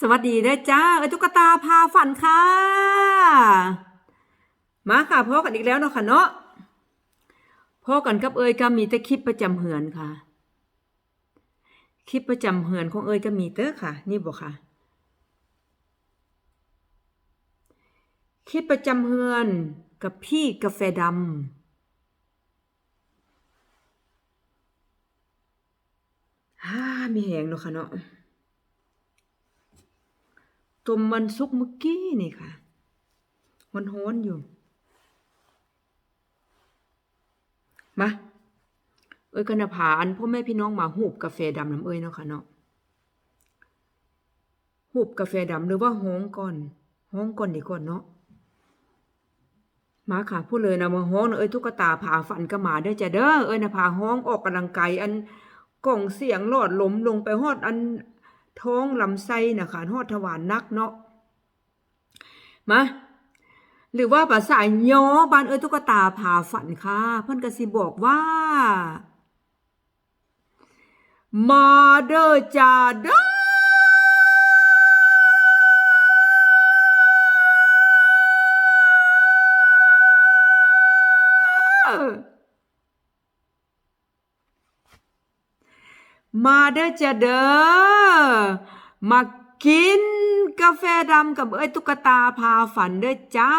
สวัสดีด้อจ้าเอ้ยตุ๊กตาพาฝันค่ะ มาค่ะพ่อกันอีกแล้วเนาะค่ะเนาะพ่อกันกับเอ้ยก็มีแต่คลิปประจำเหือนค่ะ คลิปประจำเหือนของเอ้ยก็มีเต้อค่ะ นี่บอกค่ะ คลิปประจำเหือนกับพี่กาแฟดำฮ่ามีแหงเนาะค่ะเนาะ ต้มมันสุกเมื่อกี้นี่ค่ะมันฮ้อนอยู่ มา เอ้ยกันภาอันพ่อแม่พี่น้องมาหูบกาแฟดำน้ำเอ้ยเนาะค่ะเนาะหูบกาแฟดำหรือว่าฮ้องก่อนฮ้องก่อนดีก่อนเนาะมาค่ะพูดเลยนะมาฮ้องเอ้ยตุ๊กตาผาฝันก็มาเด้อจะเด้อเอ้ยนะผาฮ้องออกกำลังกายอันกล่องเสียงหลอดลมลงไปฮอดอัน ท้องลำไส้นะคะทอดถวานนักเนาะมาหรือว่าภาษาย่อบ้านเอ้ยตุ๊กตาพาฝันค่ะ เพิ่อนกสิบอกว่า มาเด้อจ้าเด้อ มาเด้อจ้าเด้อมากินกาแฟดำกับเอ้ยตุ๊กตาพาฝันเด้อจ้า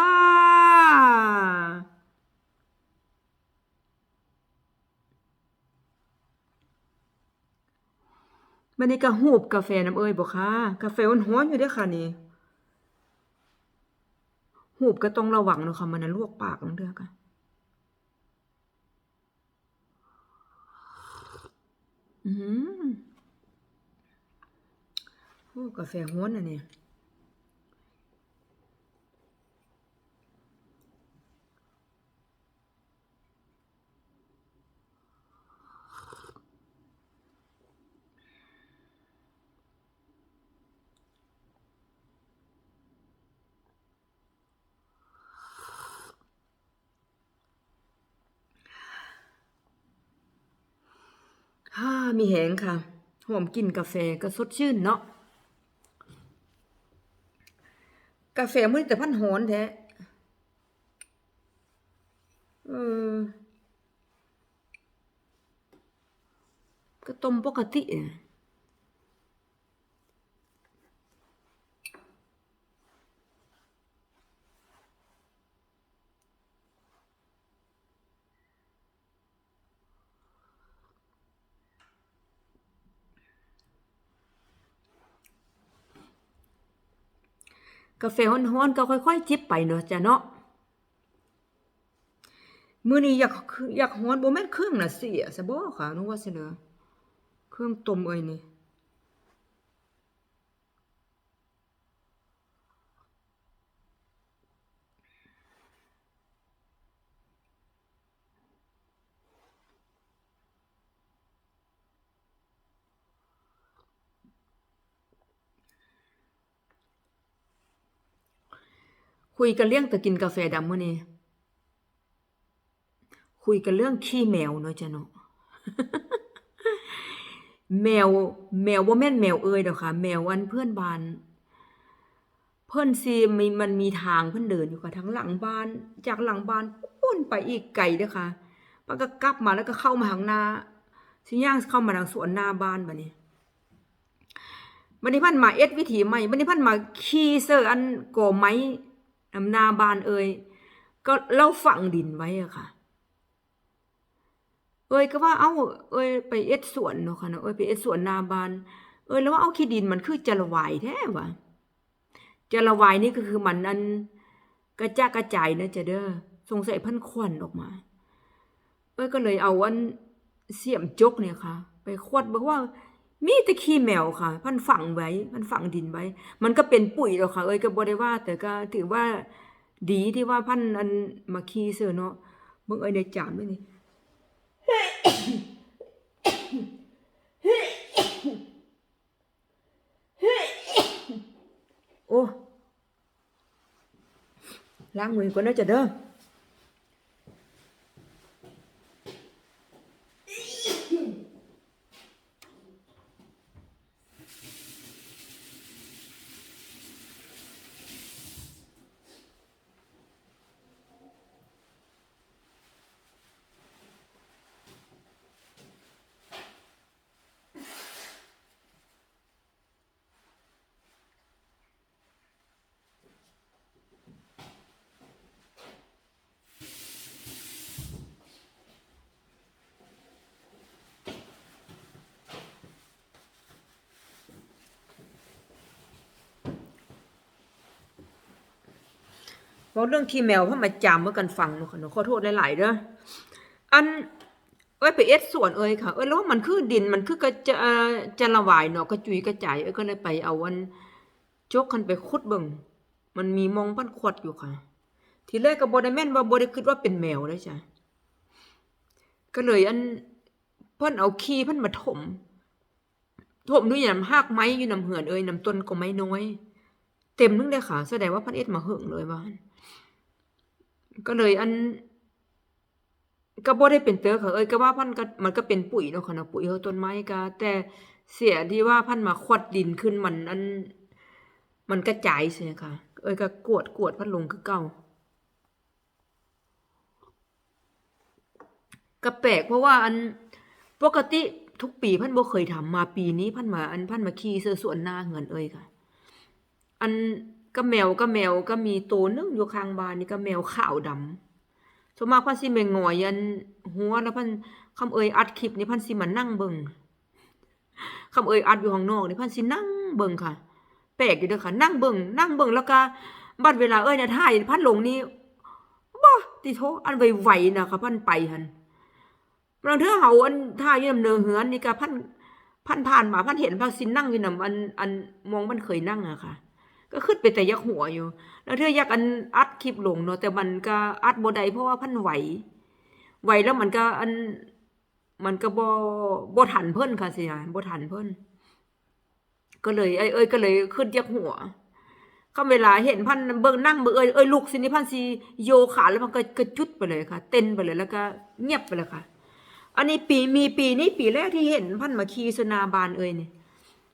มันนี่ก็หูบกาแฟน้ำเอ้ยบอกค่ะ กาแฟมันฮ้อนอยู่ด้ค่ะนี่หูบก็ต้องระวังเนาะค่ะมันนะลวกปากนังเด้อค่ะ อืมโอ้กาแฟฮ้อนอะเนี่ย ฮ่า มีแหงค่ะหอมกลิ่นกาแฟก็สดชื่นเนาะกาแฟมื้อแต่พันหอนแท้เออก็ต้มปกติอะ กาแฟฮ้อนๆก็ค่อย ๆ จิบไปเนาะจ้ะเนาะมื้อนี้อยากอยากฮ้อนบ่แม่นเครื่องน่ะเสียซะบ่ค่ะนึกว่าสิเหลือเครื่องต้มเอ้ยนี่ คุยกันเรื่องต่กินกาแฟดำมื้อนี้คุยกันเรื่องขี้แมวเนาะจ้ะเนาะแมว แมวบ่แม่นแมวเอ้ยดอค่ะ แมวอันเพื่อนบ้าน เพิ่อนสิมีมันมีทางเพิ่อนเดินอยู่ค่ะ ทั้งหลังบ้าน จากหลังบ้านปุ้นไปอีกไกลเด้อค่ะมันก็กลับมาแล้วก็เข้ามาทางหน้าสิย่างเข้ามาทางสวนหน้าบ้านบัดนี้บัดนี้พันมาเอ็ดวิถีใหม่บัดนี้พันมาขี่เซอร์อันก่อไม้ หน้าบานเอ่ยก็เล่าฝังดินไว้อะค่ะ เอ้ยก็ว่าเอ้า เอ้ยไปเอ็ดสวนเนาะค่ะเนาะเอ้ยไปเอ็ดสวนนาบานเอ้ยแล้วว่าเอาขี้ดินมันคือจะละวายแท้วะจะละวายนี่ก็คือมันอันกระจากระจายนะจะเด้อสงสัยพันควันออกมา เอ้ยก็เลยเอาอันเสียมจกเนี่ยค่ะ ไปขวดบอกว่า มีแต่ขี้แมวค่ะพันฝังไว้พันฝังดินไว้ มันก็เป็นปุ๋ยแล้วค่ะ เอ้ยก็บ่ได้ว่า แต่ก็ถือว่าดีที่ว่าพันอันมาขี้เสือเนาะเบิ่งเอ้ยในจานไว้นี่โอ้ล้างมือก่อนนะจ๊ะเด้อ เว้าเรื่องขี้แมวเพิ่นมาจามเมื่อกันฟังเนาะค่ะเนาะขอโทษหลายๆเด้ออันเอ้ยไปเอ็ดสวนเอ้ยค่ะเอ้ยแล้วมันคือดินมันคือกระจะจะละวายเนาะกระจุยกระจายเอ้ยก็เลยไปเอาอันจกคันไปขุดเบิ่งมันมีมองพันขวดอยู่ค่ะ ทีแรกก็บ่ได้แม่นว่าบ่ได้คิดว่าเป็นแมวเลยจ้ะก็เลยอันเพิ่นเอาขี้เพิ่นมาถมถมด้วยน้ำหากไม้อยู่น้ำเหือนเอ้ยน้ำต้นก็ไม้น้อย เต็มนึงเลยค่ะ แสดงว่าเพันเอ็ดมาเหิงเลยว่าน ก็เลยอันก็บ่ได้เป็นเตอค่ะเอ้ยก็ว่าพันก็มันก็เป็นปุ๋ยเนาะค่ะเนาะปุ๋ยเฮาต้นไม้ก็แต่เสียที่ว่าพันมาขวดดินขึ้นมันอัน มันกระจายเสียค่ะ เอ้ยก็กวดกวดพันลงคือเก่าก็แปลกเพราะว่าอันปกติทุกปีพันบ่เคยทำมาปีนี้พันมาอันพันมาขี่เสื้อสวนหน้าเงินเอ้ยค่ะ อัน ก็แมวก็แมวก็มีตัวนึงอยู่ข้างบ้านนี่ก็แมวขาวดำส่วนมากพันสิแม่งอยยันหัวแล้วพันคำเอ่ยอัดคลิปนี่พันสิมานั่งเบิ่งคำเอ่ยอัดอยู่ข้างนอกนี่พันสินั่งเบิ่งค่ะ แปลกอยู่เด้อค่ะ นั่งเบิ่งนั่งเบิ่งแล้วก็บัดเวลาเอ้ยน่ะถ่ายพันลงนี่บ่ติโทอันไวๆนะค่ะพันไปหันบางเทื่อเฮาอันถ่ายอยู่นำเนือเหือนนี่ก็พันพันผ่านมาพันเห็นพันสินั่งอยู่นำอันอันมองมันเคยนั่งอะค่ะ ก็ขึ้นไปแต่ยักหัวอยู่ แล้วเธออยากอันอัดคลิปลงเนาะแต่มันก็อัดบ่ได้เพราะว่าพันไหวไหวแล้วมันก็อันมันก็บ่บ่ทันเพิ่นค่ะสิฮะบ่ทันเพิ่นก็เลยเอ้ยเอ้ยก็เลยขึ้นยักหัวคำเวลาเห็นพันเบิ่งนั่งเบิ่งเอ้ยเอ้ยลุกสินี่พันสิโยขาแล้วมันก็กระจุดไปเลยค่ะ เต้นไปเลยแล้วก็เงียบไปเลยค่ะ อันนี้ปีมีปีนี้ปีแรกที่เห็นพันมาขี่สนาบานเอ้ยเนี่ย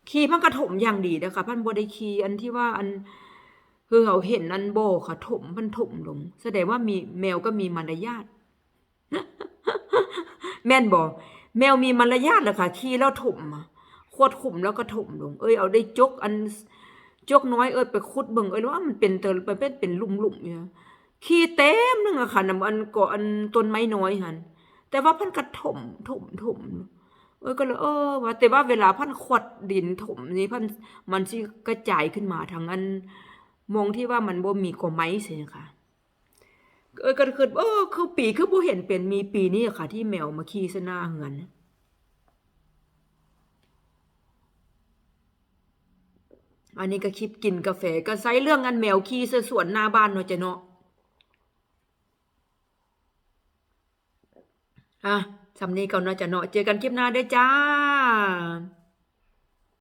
ขี่พันกระถมอย่างดีนะคะพันบ่ได้ขี่อันที่ว่าอันคือเขาเห็นอันโบค่ะถมพันถมลง แสดงว่ามีแมวก็มีมารยาทแม่นบอกแมวมีมารยาทเหรอคะขี่แล้วถมอะขวดขุมแล้วก็ถมลง เอ้ยเอาได้จกอันจกน้อยเอ้ยไปขุดเบิ่งเอ้ยว่ามันเป็นเตอมันเป็นเป็นลุ่มๆเนี่ยขี่เต็มนึงอะค่ะนำอันก่ออันต้นไม้น้อยหันแต่ว่าพันกระถมถมถม เออก็เลยเออว่าแต่ว่าเวลาพันขวดดินถมนี่พันมันสิกระจายขึ้นมาทางอันมองที่ว่ามันบ่มีกว่าไม้สิค่ะเออก็คือเออคือปีคือบ่เห็นเป็นมีปีนี้อะค่ะ ที่แมวมาขี่ซะหน้าเฮือนอันนี้ก็คลิปกินกาแฟก็ใส่เรื่องอันแมวขี่เสสวนหน้าบ้านเนาะจ้ะเนาะอะ สำนี้ก่อนเนาะจ้ะเนาะเจอกันคลิปหน้าด้จ้า